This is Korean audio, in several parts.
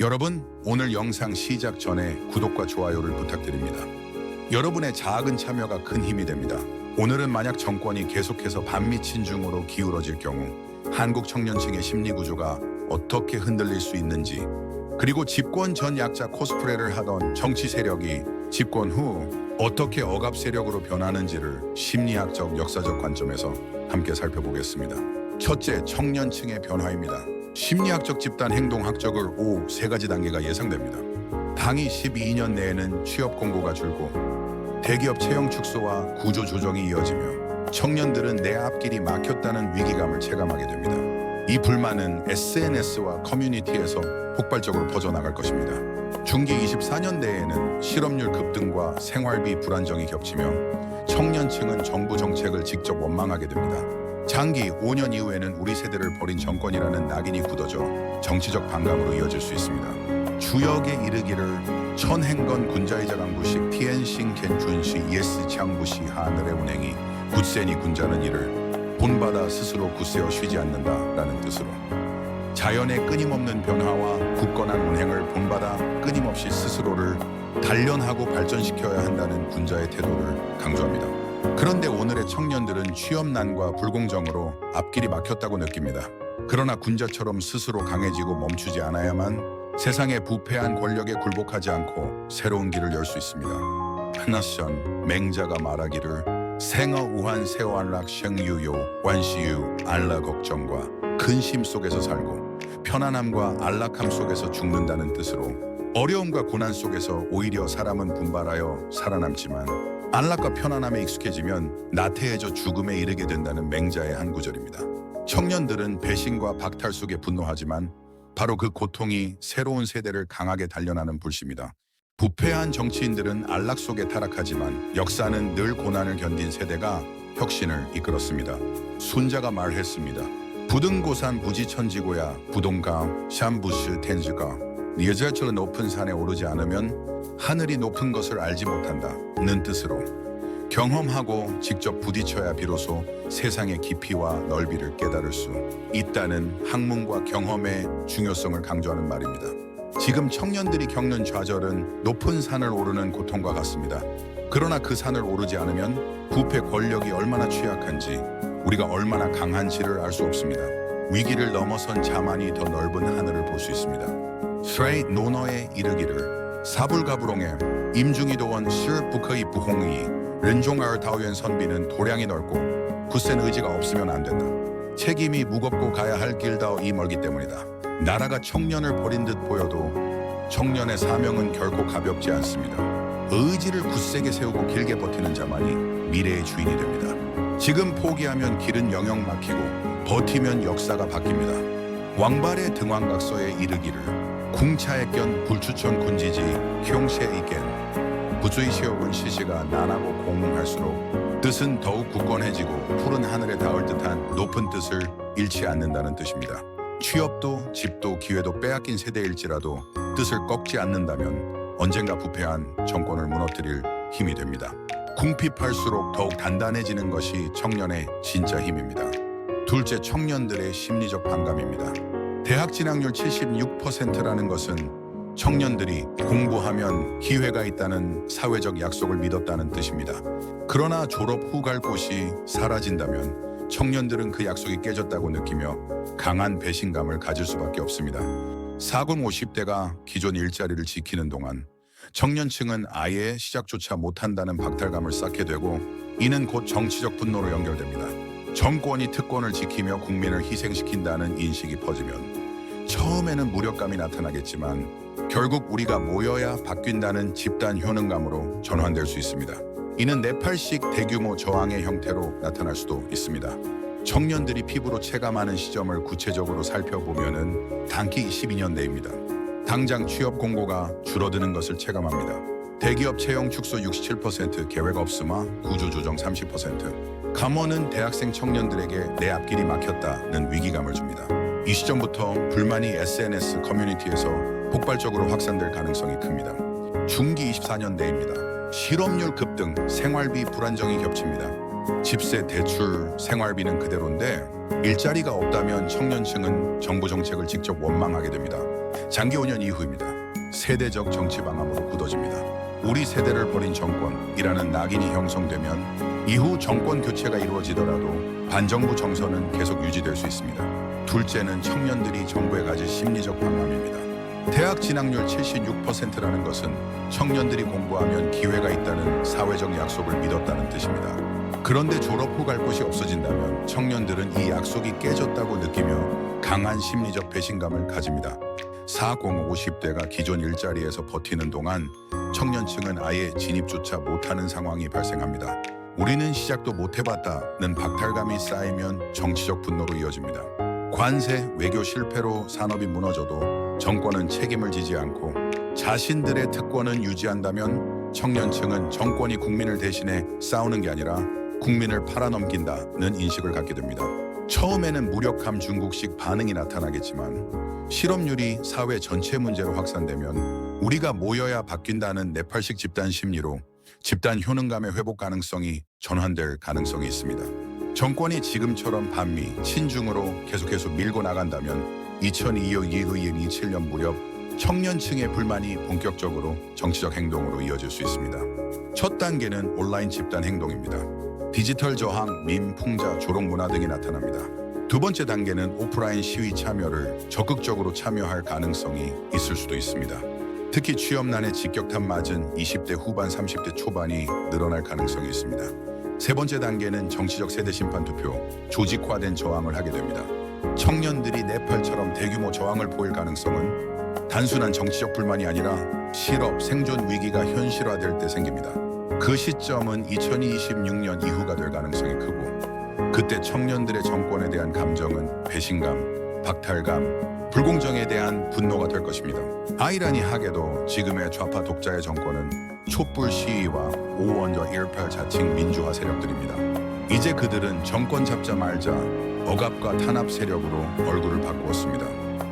여러분, 오늘 영상 시작 전에 구독과 좋아요를 부탁드립니다. 여러분의 작은 참여가 큰 힘이 됩니다. 오늘은 만약 정권이 계속해서 반미 친중으로 기울어질 경우 한국 청년층의 심리 구조가 어떻게 흔들릴 수 있는지 그리고 집권 전 약자 코스프레를 하던 정치 세력이 집권 후 어떻게 억압 세력으로 변하는지를 심리학적 역사적 관점에서 함께 살펴보겠습니다. 첫째, 청년층의 변화입니다. 심리학적 집단 행동 학적을 오세 가지 단계가 예상됩니다. 당이 12년 내에는 취업 공고가 줄고 대기업 채용 축소와 구조 조정이 이어지며 청년들은 내 앞길이 막혔다는 위기감을 체감하게 됩니다. 이 불만은 SNS와 커뮤니티에서 폭발적으로 퍼져나갈 것입니다. 중기 24년대에는 실업률 급등과 생활비 불안정이 겹치며 청년층은 정부 정책을 직접 원망하게 됩니다. 장기 5년 이후에는 우리 세대를 버린 정권이라는 낙인이 굳어져 정치적 반감으로 이어질 수 있습니다. 주역에 이르기를 천행건 군자이자 강부식 티엔싱 겐준시 예스 창부시 하늘의 운행이 굳세니 군자는 이를 본받아 스스로 굳세어 쉬지 않는다라는 뜻으로 자연의 끊임없는 변화와 굳건한 운행을 본받아 끊임없이 스스로를 단련하고 발전시켜야 한다는 군자의 태도를 강조합니다. 그런데 오늘의 청년들은 취업난과 불공정으로 앞길이 막혔다고 느낍니다. 그러나 군자처럼 스스로 강해지고 멈추지 않아야만 세상의 부패한 권력에 굴복하지 않고 새로운 길을 열 수 있습니다. 하나션 맹자가 말하기를 생어 우한 세완락 생유요 완시유 알라 걱정과 근심 속에서 살고 편안함과 안락함 속에서 죽는다는 뜻으로 어려움과 고난 속에서 오히려 사람은 분발하여 살아남지만 안락과 편안함에 익숙해지면 나태해져 죽음에 이르게 된다는 맹자의 한 구절입니다. 청년들은 배신과 박탈 속에 분노하지만 바로 그 고통이 새로운 세대를 강하게 단련하는 불씨입니다. 부패한 정치인들은 안락 속에 타락하지만 역사는 늘 고난을 견딘 세대가 혁신을 이끌었습니다. 순자가 말했습니다. 부등고산 부지천지고야 부동가 샴부스 텐즈가 여자처럼 높은 산에 오르지 않으면 하늘이 높은 것을 알지 못한다는 뜻으로 경험하고 직접 부딪혀야 비로소 세상의 깊이와 넓이를 깨달을 수 있다는 학문과 경험의 중요성을 강조하는 말입니다. 지금 청년들이 겪는 좌절은 높은 산을 오르는 고통과 같습니다. 그러나 그 산을 오르지 않으면 부패 권력이 얼마나 취약한지 우리가 얼마나 강한지를 알 수 없습니다. 위기를 넘어선 자만이 더 넓은 하늘을 볼 수 있습니다. 스레이 노너에 이르기를 사불가부롱에 임중이도원 실부커이 부홍이 른종아을 다우연 선비는 도량이 넓고 굳센 의지가 없으면 안 된다. 책임이 무겁고 가야 할 길다오 이 멀기 때문이다. 나라가 청년을 버린 듯 보여도 청년의 사명은 결코 가볍지 않습니다. 의지를 굳세게 세우고 길게 버티는 자만이 미래의 주인이 됩니다. 지금 포기하면 길은 영영 막히고 버티면 역사가 바뀝니다. 왕발의 등왕각서에 이르기를 궁차에 견 불추천 군지지 형세 이겐 부주의 시역은 시시가 난하고 공응할수록 뜻은 더욱 굳건해지고 푸른 하늘에 닿을 듯한 높은 뜻을 잃지 않는다는 뜻입니다. 취업도 집도 기회도 빼앗긴 세대일지라도 뜻을 꺾지 않는다면 언젠가 부패한 정권을 무너뜨릴 힘이 됩니다. 궁핍할수록 더욱 단단해지는 것이 청년의 진짜 힘입니다. 둘째 청년들의 심리적 반감입니다. 대학 진학률 76%라는 것은 청년들이 공부하면 기회가 있다는 사회적 약속을 믿었다는 뜻입니다. 그러나 졸업 후 갈 곳이 사라진다면 청년들은 그 약속이 깨졌다고 느끼며 강한 배신감을 가질 수밖에 없습니다. 40, 50대가 기존 일자리를 지키는 동안 청년층은 아예 시작조차 못한다는 박탈감을 쌓게 되고 이는 곧 정치적 분노로 연결됩니다. 정권이 특권을 지키며 국민을 희생시킨다는 인식이 퍼지면 처음에는 무력감이 나타나겠지만 결국 우리가 모여야 바뀐다는 집단 효능감으로 전환될 수 있습니다. 이는 네팔식 대규모 저항의 형태로 나타날 수도 있습니다. 청년들이 피부로 체감하는 시점을 구체적으로 살펴보면은 단기 12년대입니다. 당장 취업 공고가 줄어드는 것을 체감합니다. 대기업 채용 축소 67%, 계획 없음화, 구조 조정 30%. 감원은 대학생 청년들에게 내 앞길이 막혔다는 위기감을 줍니다. 이 시점부터 불만이 SNS 커뮤니티에서 폭발적으로 확산될 가능성이 큽니다. 중기 24년대입니다. 실업률 급등, 생활비 불안정이 겹칩니다. 집세, 대출, 생활비는 그대로인데 일자리가 없다면 청년층은 정부 정책을 직접 원망하게 됩니다. 장기 5년 이후입니다. 세대적 정치 방황으로 굳어집니다. 우리 세대를 버린 정권이라는 낙인이 형성되면 이후 정권 교체가 이루어지더라도 반정부 정서는 계속 유지될 수 있습니다. 둘째는 청년들이 정부에 가질 심리적 방황입니다. 대학 진학률 76%라는 것은 청년들이 공부하면 기회가 있다는 사회적 약속을 믿었다는 뜻입니다. 그런데 졸업 후 갈 곳이 없어진다면 청년들은 이 약속이 깨졌다고 느끼며 강한 심리적 배신감을 가집니다. 40, 50대가 기존 일자리에서 버티는 동안 청년층은 아예 진입조차 못하는 상황이 발생합니다. 우리는 시작도 못 해봤다는 박탈감이 쌓이면 정치적 분노로 이어집니다. 관세, 외교 실패로 산업이 무너져도 정권은 책임을 지지 않고 자신들의 특권은 유지한다면 청년층은 정권이 국민을 대신해 싸우는 게 아니라 국민을 팔아넘긴다는 인식을 갖게 됩니다. 처음에는 무력함 중국식 반응이 나타나겠지만 실업률이 사회 전체 문제로 확산되면 우리가 모여야 바뀐다는 네팔식 집단 심리로 집단 효능감의 회복 가능성이 전환될 가능성이 있습니다. 정권이 지금처럼 반미, 친중으로 계속해서 밀고 나간다면 2002년 이후인 27년 무렵 청년층의 불만이 본격적으로 정치적 행동으로 이어질 수 있습니다. 첫 단계는 온라인 집단 행동입니다. 디지털 저항, 밈, 풍자, 조롱 문화 등이 나타납니다. 두 번째 단계는 오프라인 시위 참여를 적극적으로 참여할 가능성이 있을 수도 있습니다. 특히 취업난에 직격탄 맞은 20대 후반, 30대 초반이 늘어날 가능성이 있습니다. 세 번째 단계는 정치적 세대 심판 투표, 조직화된 저항을 하게 됩니다. 청년들이 네팔처럼 대규모 저항을 보일 가능성은 단순한 정치적 불만이 아니라 실업, 생존 위기가 현실화될 때 생깁니다. 그 시점은 2026년 이후가 될 가능성이 크고 그때 청년들의 정권에 대한 감정은 배신감, 박탈감, 불공정에 대한 분노가 될 것입니다. 아이러니하게도 지금의 좌파 독자의 정권은 촛불 시위와 5원저 18 자칭 민주화 세력들입니다. 이제 그들은 정권 잡자 말자 억압과 탄압 세력으로 얼굴을 바꾸었습니다.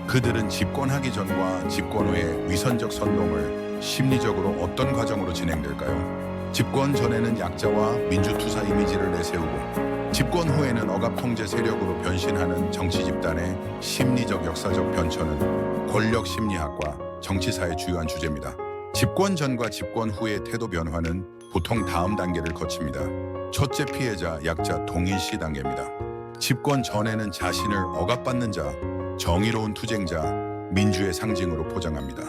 그들은 집권하기 전과 집권 후의 위선적 선동을 심리적으로 어떤 과정으로 진행될까요? 집권 전에는 약자와 민주투사 이미지를 내세우고 집권 후에는 억압 통제 세력으로 변신하는 정치 집단의 심리적 역사적 변천은 권력 심리학과 정치사의 주요한 주제입니다. 집권 전과 집권 후의 태도 변화는 보통 다음 단계를 거칩니다. 첫째 피해자, 약자, 동일시 단계입니다. 집권 전에는 자신을 억압받는 자, 정의로운 투쟁자, 민주의 상징으로 포장합니다.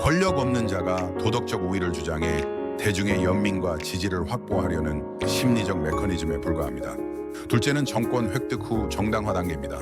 권력 없는 자가 도덕적 우위를 주장해 대중의 연민과 지지를 확보하려는 심리적 메커니즘에 불과합니다. 둘째는 정권 획득 후 정당화 단계입니다.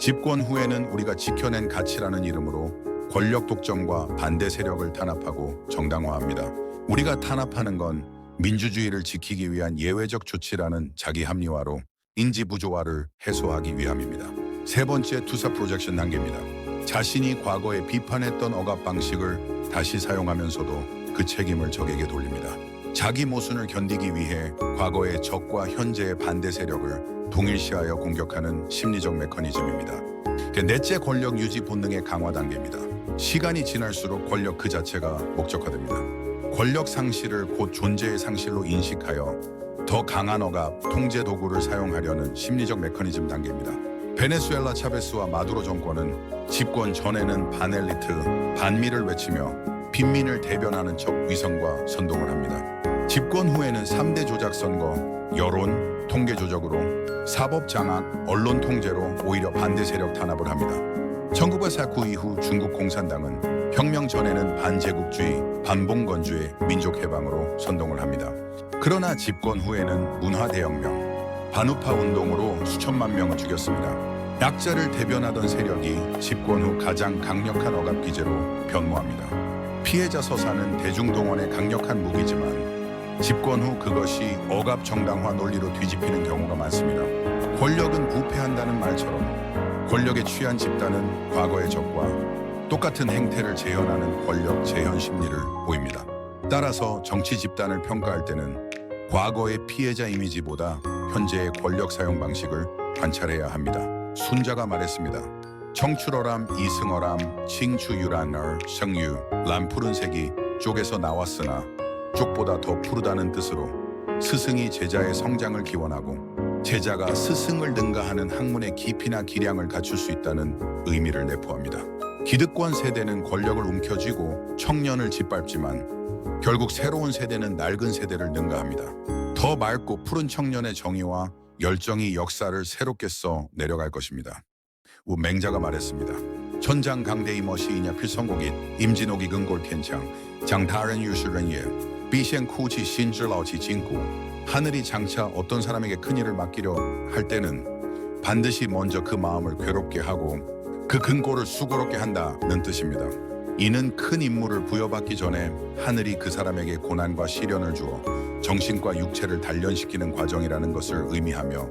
집권 후에는 우리가 지켜낸 가치라는 이름으로 권력 독점과 반대 세력을 탄압하고 정당화합니다. 우리가 탄압하는 건 민주주의를 지키기 위한 예외적 조치라는 자기 합리화로 인지 부조화를 해소하기 위함입니다. 세 번째 투사 프로젝션 단계입니다. 자신이 과거에 비판했던 억압 방식을 다시 사용하면서도 그 책임을 적에게 돌립니다. 자기 모순을 견디기 위해 과거의 적과 현재의 반대 세력을 동일시하여 공격하는 심리적 메커니즘입니다. 그 넷째 권력 유지 본능의 강화 단계입니다. 시간이 지날수록 권력 그 자체가 목적화됩니다. 권력 상실을 곧 존재의 상실로 인식하여 더 강한 억압, 통제 도구를 사용하려는 심리적 메커니즘 단계입니다. 베네수엘라 차베스와 마두로 정권은 집권 전에는 반엘리트, 반미를 외치며 빈민을 대변하는 척 위선과 선동을 합니다. 집권 후에는 3대 조작 선거, 여론, 통계 조작으로 사법 장악, 언론 통제로 오히려 반대 세력 탄압을 합니다. 1949 이후 중국 공산당은 혁명 전에는 반제국주의, 반봉건주의 민족 해방으로 선동을 합니다. 그러나 집권 후에는 문화 대혁명, 반우파 운동으로 수천만 명을 죽였습니다. 약자를 대변하던 세력이 집권 후 가장 강력한 억압 기제로 변모합니다. 피해자 서사는 대중동원의 강력한 무기지만 집권 후 그것이 억압 정당화 논리로 뒤집히는 경우가 많습니다. 권력은 부패한다는 말처럼 권력에 취한 집단은 과거의 적과 똑같은 행태를 재현하는 권력 재현 심리를 보입니다. 따라서 정치 집단을 평가할 때는 과거의 피해자 이미지보다 현재의 권력 사용 방식을 관찰해야 합니다. 순자가 말했습니다. 청출어람, 이승어람, 칭추유란얼, 성유, 람 푸른색이 쪽에서 나왔으나 쪽보다 더 푸르다는 뜻으로 스승이 제자의 성장을 기원하고 제자가 스승을 능가하는 학문의 깊이나 기량을 갖출 수 있다는 의미를 내포합니다. 기득권 세대는 권력을 움켜쥐고 청년을 짓밟지만 결국 새로운 세대는 낡은 세대를 능가합니다. 더 맑고 푸른 청년의 정의와 열정이 역사를 새롭게 써 내려갈 것입니다. 우 맹자가 말했습니다. 천장 강대이 머시이냐 필성곡잇 임진옥이 근골 텐창 장다른 유시ren예 비셴 쿠치 신즈라오치 진구 하늘이 장차 어떤 사람에게 큰 일을 맡기려 할 때는 반드시 먼저 그 마음을 괴롭게 하고 그 근골을 수고롭게 한다는 뜻입니다. 이는 큰 임무를 부여받기 전에 하늘이 그 사람에게 고난과 시련을 주어 정신과 육체를 단련시키는 과정이라는 것을 의미하며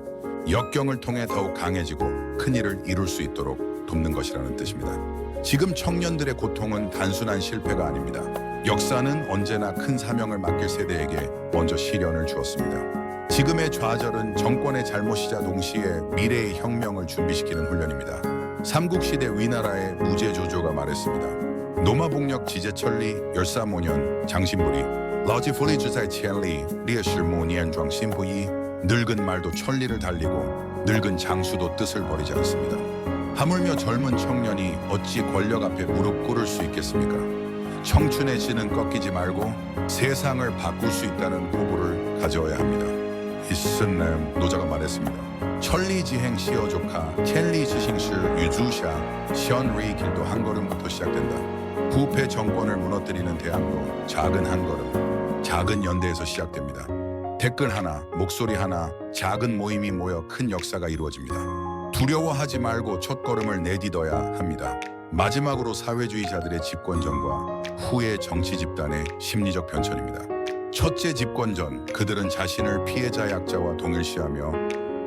역경을 통해 더욱 강해지고 큰 일을 이룰 수 있도록 돕는 것이라는 뜻입니다. 지금 청년들의 고통은 단순한 실패가 아닙니다. 역사는 언제나 큰 사명을 맡길 세대에게 먼저 시련을 주었습니다. 지금의 좌절은 정권의 잘못이자 동시에 미래의 혁명을 준비시키는 훈련입니다. 삼국시대 위나라의 무제조조가 말했습니다. 노마복력 지제천리 열사모년 장신부리 러지폴리 주사의 천리 리에실모 니엔庄 신부이 늙은 말도 천리를 달리고 늙은 장수도 뜻을 버리지 않습니다. 하물며 젊은 청년이 어찌 권력 앞에 무릎 꿇을 수 있겠습니까? 청춘의 진은 꺾이지 말고 세상을 바꿀 수 있다는 포부를 가져야 합니다. 이슨남 노자가 말했습니다. 천리지행 시어조카 첸리지싱실 유주샤 시언리 길도 한 걸음부터 시작된다. 부패 정권을 무너뜨리는 대항로 작은 한 걸음 작은 연대에서 시작됩니다. 댓글 하나 목소리 하나 작은 모임이 모여 큰 역사가 이루어집니다. 두려워하지 말고 첫걸음을 내딛어야 합니다. 마지막으로 사회주의자들의 집권전과 후의 정치 집단의 심리적 편천입니다. 첫째 집권전 그들은 자신을 피해자 약자와 동일시하며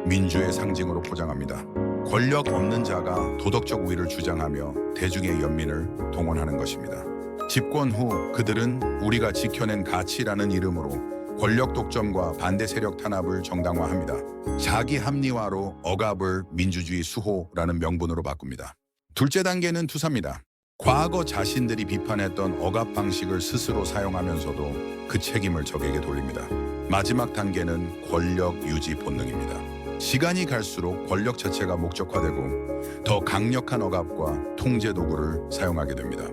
민주의 상징으로 포장합니다. 권력 없는 자가 도덕적 우위를 주장하며 대중의 연민을 동원하는 것입니다. 집권 후 그들은 우리가 지켜낸 가치라는 이름으로 권력 독점과 반대 세력 탄압을 정당화합니다. 자기 합리화로 억압을 민주주의 수호라는 명분으로 바꿉니다. 둘째 단계는 투사입니다. 과거 자신들이 비판했던 억압 방식을 스스로 사용하면서도 그 책임을 적에게 돌립니다. 마지막 단계는 권력 유지 본능입니다. 시간이 갈수록 권력 자체가 목적화되고 더 강력한 억압과 통제 도구를 사용하게 됩니다.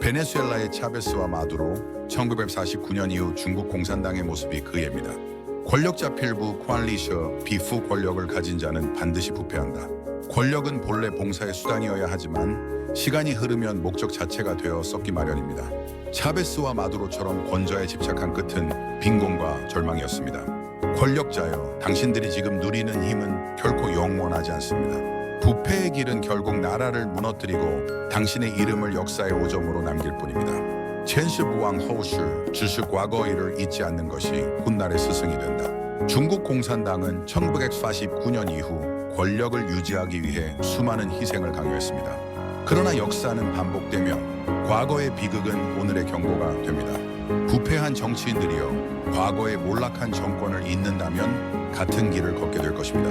베네수엘라의 차베스와 마두로 1949년 이후 중국 공산당의 모습이 그 예입니다. 권력자 필부 퀄리셔 비후 권력을 가진 자는 반드시 부패한다. 권력은 본래 봉사의 수단이어야 하지만 시간이 흐르면 목적 자체가 되어 썩기 마련입니다. 차베스와 마두로처럼 권좌에 집착한 끝은 빈곤과 절망이었습니다. 권력자여, 당신들이 지금 누리는 힘은 결코 영원하지 않습니다. 부패의 길은 결국 나라를 무너뜨리고 당신의 이름을 역사의 오점으로 남길 뿐입니다. 첸시 부왕 허우슈, 주식 과거 일을 잊지 않는 것이 훗날의 스승이 된다. 중국 공산당은 1949년 이후 권력을 유지하기 위해 수많은 희생을 강요했습니다. 그러나 역사는 반복되며 과거의 비극은 오늘의 경고가 됩니다. 부패한 정치인들이여 과거의 몰락한 정권을 잇는다면 같은 길을 걷게 될 것입니다.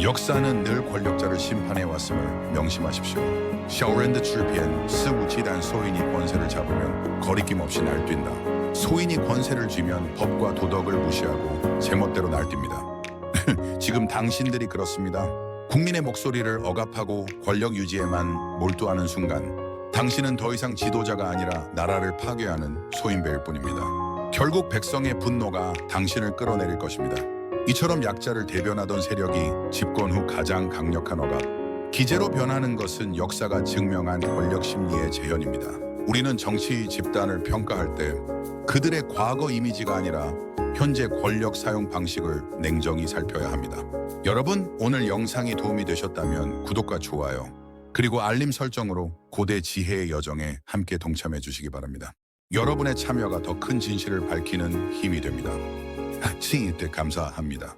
역사는 늘 권력자를 심판해 왔음을 명심하십시오. 샤오랜드 출피엔 스우치단 소인이 권세를 잡으면 거리낌 없이 날뛴다. 소인이 권세를 쥐면 법과 도덕을 무시하고 제멋대로 날뜁니다. 지금 당신들이 그렇습니다. 국민의 목소리를 억압하고 권력 유지에만 몰두하는 순간 당신은 더 이상 지도자가 아니라 나라를 파괴하는 소인배일 뿐입니다. 결국 백성의 분노가 당신을 끌어내릴 것입니다. 이처럼 약자를 대변하던 세력이 집권 후 가장 강력한 억압. 기재로 변하는 것은 역사가 증명한 권력 심리의 재현입니다. 우리는 정치 집단을 평가할 때 그들의 과거 이미지가 아니라 현재 권력 사용 방식을 냉정히 살펴야 합니다. 여러분, 오늘 영상이 도움이 되셨다면 구독과 좋아요, 그리고 알림 설정으로 고대 지혜의 여정에 함께 동참해 주시기 바랍니다. 여러분의 참여가 더 큰 진실을 밝히는 힘이 됩니다. 시이 때 감사합니다.